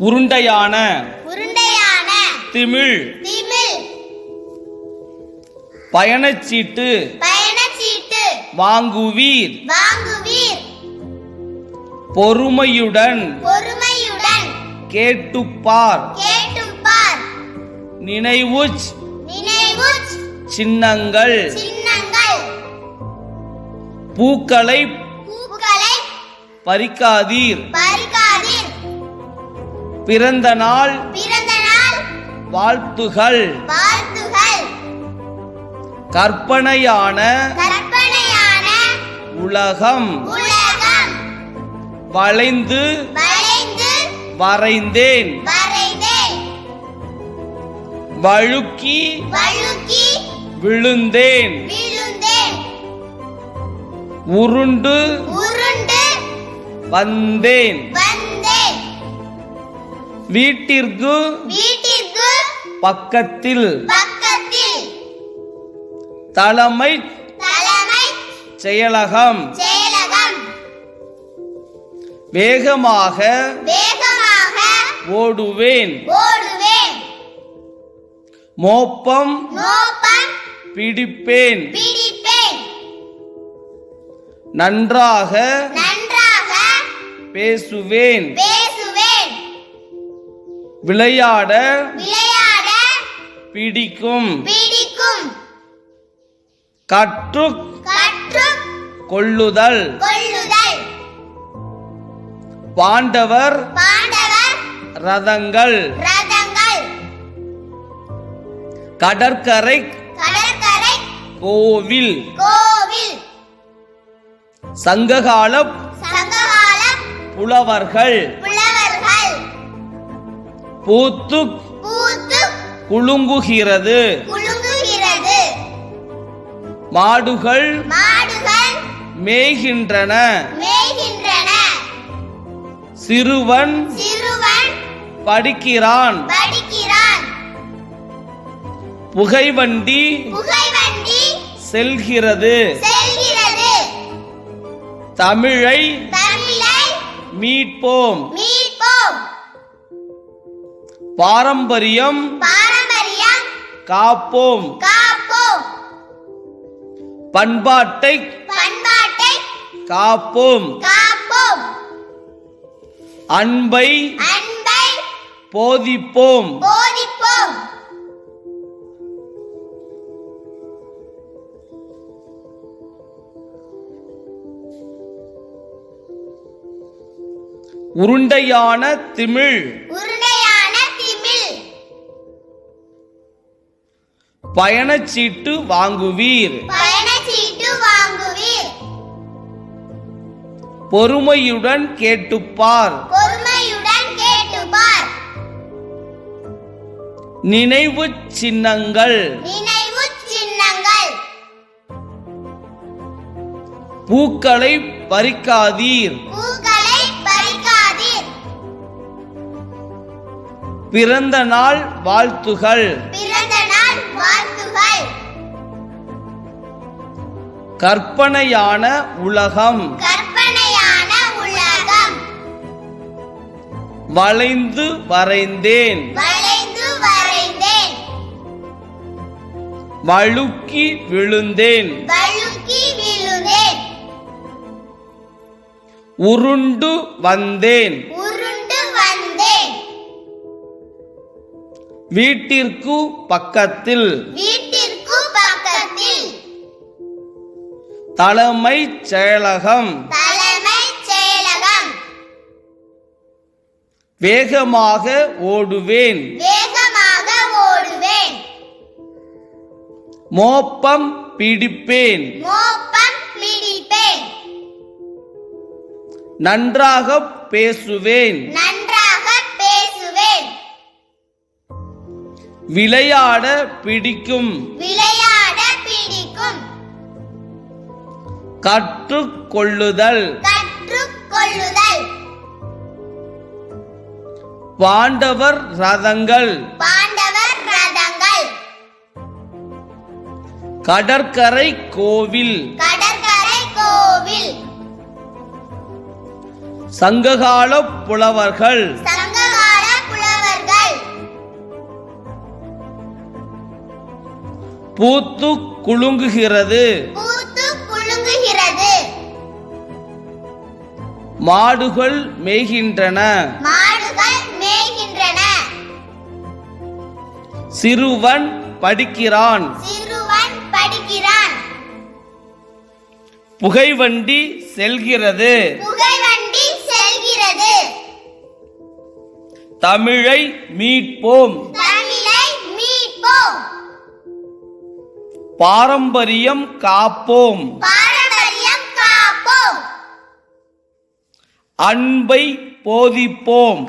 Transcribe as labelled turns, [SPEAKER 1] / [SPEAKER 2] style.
[SPEAKER 1] உருண்டையான
[SPEAKER 2] உருண்டையான
[SPEAKER 1] திமிழ்.
[SPEAKER 2] திமில்
[SPEAKER 1] பயணச்சீட்டு
[SPEAKER 2] பயணச்சீட்டு.
[SPEAKER 1] வாங்குவீர்.
[SPEAKER 2] வாங்குவீர்.
[SPEAKER 1] பொறுமையுடன்
[SPEAKER 2] பொறுமையுடன்
[SPEAKER 1] கேட்டுப்பார்.
[SPEAKER 2] கேட்டுப்பார்.
[SPEAKER 1] நினைவு
[SPEAKER 2] நினைவு
[SPEAKER 1] சின்னங்கள்.
[SPEAKER 2] சின்னங்கள்.
[SPEAKER 1] பூக்களை
[SPEAKER 2] பூக்களை
[SPEAKER 1] பறிக்காதீர். பிறந்த நாள் வாழ்த்துகள். கற்பனையான உலகம் வளைந்து வரைந்தேன். வழுக்கி விழுந்தேன். உருண்டு வந்தேன். வீட்டிற்கு
[SPEAKER 2] வீட்டிற்கு
[SPEAKER 1] பக்கத்தில்
[SPEAKER 2] பக்கத்தில்
[SPEAKER 1] தலைமை
[SPEAKER 2] தலைமை
[SPEAKER 1] செயலகம்
[SPEAKER 2] செயலகம்
[SPEAKER 1] வேகமாக
[SPEAKER 2] வேகமாக
[SPEAKER 1] ஓடுவேன்.
[SPEAKER 2] ஓடுவேன்.
[SPEAKER 1] மோப்பம்
[SPEAKER 2] மோப்பம்
[SPEAKER 1] பிடிப்பேன்.
[SPEAKER 2] பிடிப்பேன்.
[SPEAKER 1] நன்றாக
[SPEAKER 2] நன்றாக
[SPEAKER 1] பேசுவேன்.
[SPEAKER 2] பேசுவேன்
[SPEAKER 1] விளையாட
[SPEAKER 2] விளையாட
[SPEAKER 1] பிடிக்கும்.
[SPEAKER 2] பிடிக்கும்.
[SPEAKER 1] கற்று கொள்ளுதல். பாண்டவர் ரதங்கள். கடற்கரை கோவில்.
[SPEAKER 2] கோவில்.
[SPEAKER 1] சங்ககால புலவர்கள். பூத்து குலுங்குகிறது. மாடுகள் மேய்கின்றன. சிறுவன் படிக்கிறான். புகைவண்டி செல்கிறது. தமிழை மீட்போம். பாரம்பரியம்
[SPEAKER 2] பாரம்பரியம்
[SPEAKER 1] காப்போம்.
[SPEAKER 2] காப்போம்.
[SPEAKER 1] பண்பாட்டை
[SPEAKER 2] பண்பாட்டை
[SPEAKER 1] காப்போம்.
[SPEAKER 2] காப்போம்.
[SPEAKER 1] அன்பை
[SPEAKER 2] அன்பை
[SPEAKER 1] போதிப்போம்.
[SPEAKER 2] போதிப்போம்.
[SPEAKER 1] உருண்டையான திமிழ் பயணச்சீட்டு வாங்குவீர். பொறுமையுடன் கேட்டுப்பார். நினைவு சின்னங்கள். பூக்களை பறிக்காதீர். பிறந்த நாள் வாழ்த்துகள். கற்பனையான உலகம். வளைந்து வரைந்தேன். வழுக்கி விழுந்தேன். உருண்டு வந்தேன். வீட்டிற்கு பக்கத்தில்.
[SPEAKER 2] வீட்டிற்கு பக்கத்தில்.
[SPEAKER 1] தலைமை செயலகம்.
[SPEAKER 2] தலைமை செயலகம்.
[SPEAKER 1] வேகமாக ஓடுவேன்.
[SPEAKER 2] வேகமாக ஓடுவேன்.
[SPEAKER 1] மோப்பம் பிடிப்பேன்.
[SPEAKER 2] மோப்பம் பிடிப்பேன்.
[SPEAKER 1] நன்றாக பேசுவேன். விளையாட பிடிக்கும்.
[SPEAKER 2] விளையாட பிடிக்கும்.
[SPEAKER 1] கற்றுக்கொள்ளுதல்.
[SPEAKER 2] கற்றுக்கொள்ளுதல்.
[SPEAKER 1] பாண்டவர் ரதங்கள்.
[SPEAKER 2] பாண்டவர் ரதங்கள்.
[SPEAKER 1] கடற்கரை கோவில்.
[SPEAKER 2] கடற்கரை கோவில்.
[SPEAKER 1] சங்ககால புலவர்கள். பூத்து குலுங்குகிறது. மாடுகள் மேய்கின்றன. சிறுவன் படிக்கிறான்.
[SPEAKER 2] சிறுவன் படிக்கிறான்.
[SPEAKER 1] புகைவண்டி செல்கிறது.
[SPEAKER 2] புகைவண்டி செல்கிறது.
[SPEAKER 1] தமிழை மீட்போம். பாரம்பரியம் காப்போம். அன்பை போதிப்போம்.